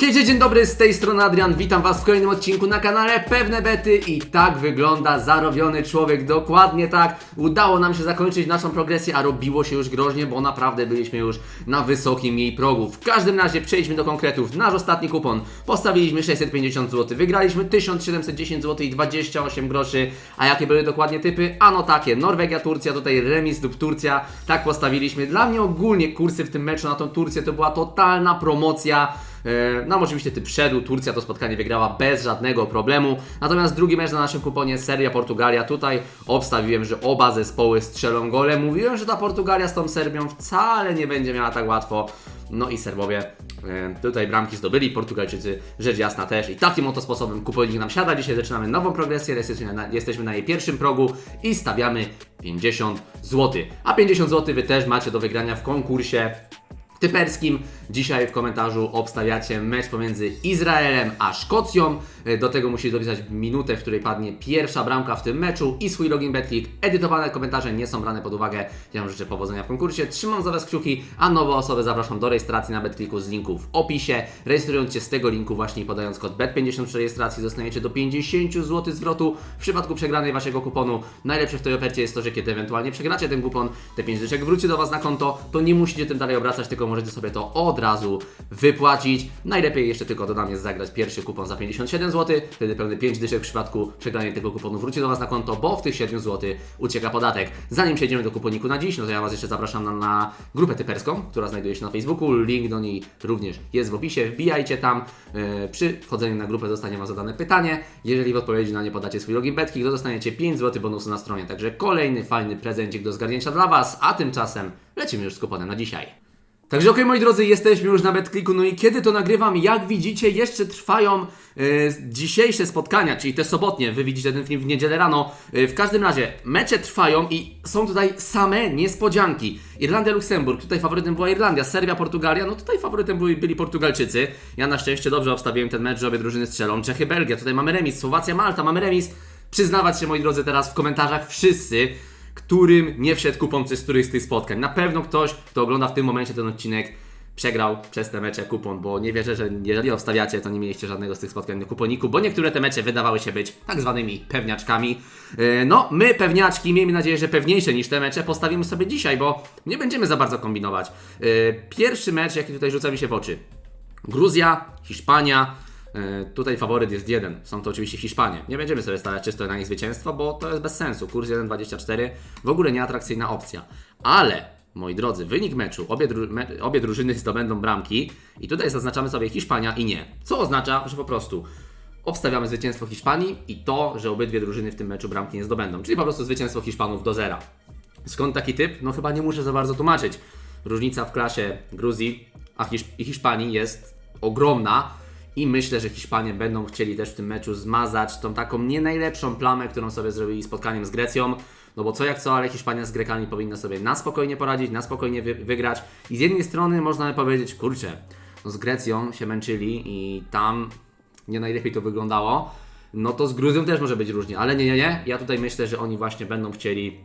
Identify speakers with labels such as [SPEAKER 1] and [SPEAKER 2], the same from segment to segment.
[SPEAKER 1] Dzień dobry, z tej strony Adrian, witam was w kolejnym odcinku na kanale Pewne Bety i tak wygląda zarobiony człowiek, dokładnie tak. Udało nam się zakończyć naszą progresję, a robiło się już groźnie, bo naprawdę byliśmy już na wysokim jej progu. W każdym razie przejdźmy do konkretów. Nasz ostatni kupon postawiliśmy 650 zł, wygraliśmy 1710 zł i 28 groszy. A jakie były dokładnie typy? Ano takie, Norwegia, Turcja, tutaj remis lub Turcja, tak postawiliśmy. Dla mnie ogólnie kursy w tym meczu na tą Turcję to była totalna promocja. E, Nam oczywiście typ szedł, Turcja to spotkanie wygrała bez żadnego problemu. Natomiast drugi mecz na naszym kuponie Serbia, Portugalia. Tutaj obstawiłem, że oba zespoły strzelą gole. Mówiłem, że ta Portugalia z tą Serbią wcale nie będzie miała tak łatwo. No i Serbowie e, tutaj bramki zdobyli, Portugalczycy rzecz jasna też. I takim oto sposobem kuponik nam siada. Dzisiaj zaczynamy nową progresję, jesteśmy na, jesteśmy na jej pierwszym progu i stawiamy 50 zł. A 50 zł Wy też macie do wygrania w konkursie typerskim. Dzisiaj w komentarzu obstawiacie mecz pomiędzy Izraelem a Szkocją. E, Do tego musicie dopisać minutę, w której padnie pierwsza bramka w tym meczu i swój login BetClick. Edytowane komentarze nie są brane pod uwagę. Ja życzę powodzenia w konkursie. Trzymam za Was kciuki, a nowe osoby zapraszam do rejestracji na BetClicku z linku w opisie. Rejestrując się z tego linku właśnie podając kod BET50 przy rejestracji dostaniecie do 50 zł zwrotu w przypadku przegranej Waszego kuponu. Najlepsze w tej ofercie jest to, że kiedy ewentualnie przegracie ten kupon, te 5 dyszek wróci do Was na konto, to nie musicie tym dalej obracać, tylko możecie sobie to od razu wypłacić. Najlepiej jeszcze tylko dodam jest zagrać pierwszy kupon za 57 zł, wtedy pełny 5 dyszek w przypadku przegranej tego kuponu wróci do Was na konto, bo w tych 7 zł ucieka podatek. Zanim przejdziemy do kuponiku na dziś, no to ja Was jeszcze zapraszam na, na grupę typerską, która znajduje się na Facebooku. Link do niej również jest w opisie. Wbijajcie tam. E, Przy wchodzeniu na grupę zostanie Wam zadane pytanie. Jeżeli w odpowiedzi na nie podacie swój login betki, to dostaniecie 5 zł bonusu na stronie. Także kolejny fajny prezencik do zgarnięcia dla Was, a tymczasem lecimy już z kuponem na dzisiaj. Także okej moi drodzy, jesteśmy już na BetClicku, no i kiedy to nagrywam, jak widzicie, jeszcze trwają e, dzisiejsze spotkania, czyli te sobotnie, wy widzicie ten film w niedzielę rano. E, w każdym razie, mecze trwają i są tutaj same niespodzianki. Irlandia-Luksemburg, tutaj faworytem była Irlandia, Serbia-Portugalia, no tutaj faworytem byli, byli Portugalczycy. Ja na szczęście dobrze obstawiłem ten mecz, że obie drużyny strzelą. Czechy-Belgia, tutaj mamy remis, Słowacja-Malta, mamy remis. Przyznawać się moi drodzy teraz w komentarzach wszyscy, którym nie wszedł kupon przez któryś z tych spotkań. Na pewno ktoś, kto ogląda w tym momencie ten odcinek, przegrał przez te mecze kupon, bo nie wierzę, że jeżeli obstawiacie, to nie mieliście żadnego z tych spotkań na kuponiku, bo niektóre te mecze wydawały się być tak zwanymi pewniaczkami. Yy, No, my pewniaczki, miejmy nadzieję, że pewniejsze niż te mecze postawimy sobie dzisiaj, bo nie będziemy za bardzo kombinować. Yy, Pierwszy mecz, jaki tutaj rzuca mi się w oczy. Gruzja, Hiszpania. E, Tutaj faworyt jest jeden. Są to oczywiście Hiszpanie. Nie będziemy sobie stawiać czysto na nich zwycięstwa, bo to jest bez sensu. Kurs 1,24 w ogóle nieatrakcyjna opcja. Ale, moi drodzy, wynik meczu, obie, dru me obie drużyny zdobędą bramki i tutaj zaznaczamy sobie Hiszpania i nie. Co oznacza, że po prostu obstawiamy zwycięstwo Hiszpanii i to, że obydwie drużyny w tym meczu bramki nie zdobędą. Czyli po prostu zwycięstwo Hiszpanów do zera. Skąd taki typ? No chyba nie muszę za bardzo tłumaczyć. Różnica w klasie Gruzji a i Hiszpanii jest ogromna i myślę, że Hiszpanie będą chcieli też w tym meczu zmazać tą taką nie najlepszą plamę, którą sobie zrobili spotkaniem z Grecją. No bo co jak co, ale Hiszpania z Grekami powinna sobie na spokojnie poradzić, na spokojnie wy wygrać. I z jednej strony można by powiedzieć, kurczę, no z Grecją się męczyli i tam nie najlepiej to wyglądało. No to z Gruzją też może być różnie, ale nie, nie, nie. Ja tutaj myślę, że oni właśnie będą chcieli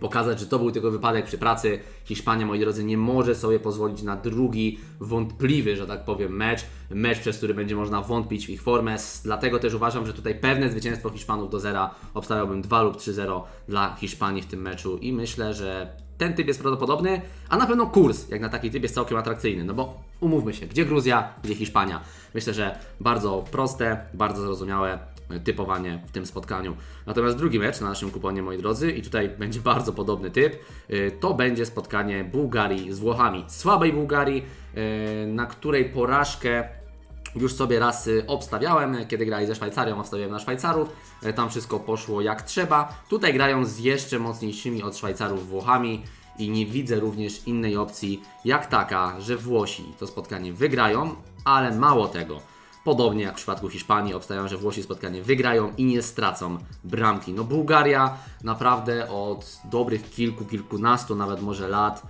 [SPEAKER 1] pokazać, że to był tylko wypadek przy pracy. Hiszpania, moi drodzy, nie może sobie pozwolić na drugi wątpliwy, że tak powiem, mecz. Mecz, przez który będzie można wątpić w ich formę. Dlatego też uważam, że tutaj pewne zwycięstwo Hiszpanów do zera obstawiałbym 2 lub 3-0 dla Hiszpanii w tym meczu i myślę, że ten typ jest prawdopodobny, a na pewno kurs, jak na taki typ, jest całkiem atrakcyjny. No bo umówmy się, gdzie Gruzja, gdzie Hiszpania. Myślę, że bardzo proste, bardzo zrozumiałe typowanie w tym spotkaniu. Natomiast drugi mecz na naszym kuponie, moi drodzy, i tutaj będzie bardzo podobny typ, y, to będzie spotkanie Bułgarii z Włochami. Słabej Bułgarii, y, na której porażkę już sobie raz obstawiałem, kiedy grali ze Szwajcarią, obstawiałem na Szwajcarów. Y, Tam wszystko poszło jak trzeba. Tutaj grają z jeszcze mocniejszymi od Szwajcarów Włochami i nie widzę również innej opcji jak taka, że Włosi to spotkanie wygrają, ale mało tego. Podobnie jak w przypadku Hiszpanii, obstawiam, że Włosi spotkanie wygrają i nie stracą bramki. No Bułgaria naprawdę od dobrych kilku, kilkunastu nawet może lat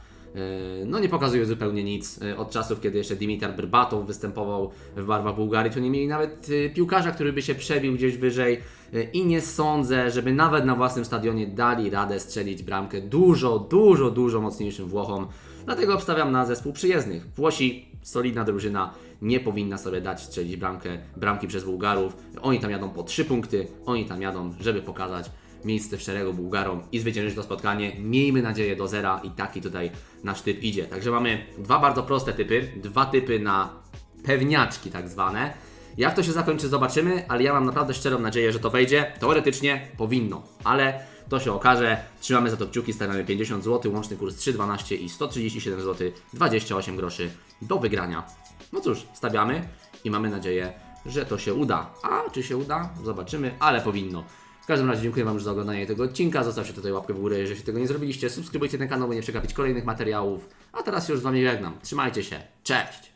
[SPEAKER 1] no nie pokazuje zupełnie nic. Yy, Od czasów, kiedy jeszcze Dimitar Berbatow występował w barwach Bułgarii, to nie mieli nawet yy, piłkarza, który by się przebił gdzieś wyżej yy, i nie sądzę, żeby nawet na własnym stadionie dali radę strzelić bramkę dużo, dużo, dużo mocniejszym Włochom. Dlatego obstawiam na zespół przyjezdnych. Włosi, solidna drużyna, nie powinna sobie dać strzelić bramkę, bramki przez Bułgarów. Oni tam jadą po 3 punkty, oni tam jadą, żeby pokazać miejsce w szeregu Bułgarom i zwyciężyć to spotkanie. Miejmy nadzieję do zera i taki tutaj nasz typ idzie. Także mamy dwa bardzo proste typy, dwa typy na pewniaczki tak zwane. Jak to się zakończy, zobaczymy, ale ja mam naprawdę szczerą nadzieję, że to wejdzie. Teoretycznie powinno, ale to się okaże. Trzymamy za to kciuki, stawiamy 50 zł, łączny kurs 3,12 i 137 zł, 28 groszy do wygrania. No cóż, stawiamy i mamy nadzieję, że to się uda. A czy się uda? Zobaczymy, ale powinno. Każdym razie dziękuję Wam już za oglądanie tego odcinka. Zostawcie tutaj łapkę w górę, jeżeli tego nie zrobiliście. Subskrybujcie ten kanał, by nie przegapić kolejnych materiałów. A teraz już z Wami żegnam. Trzymajcie się. Cześć!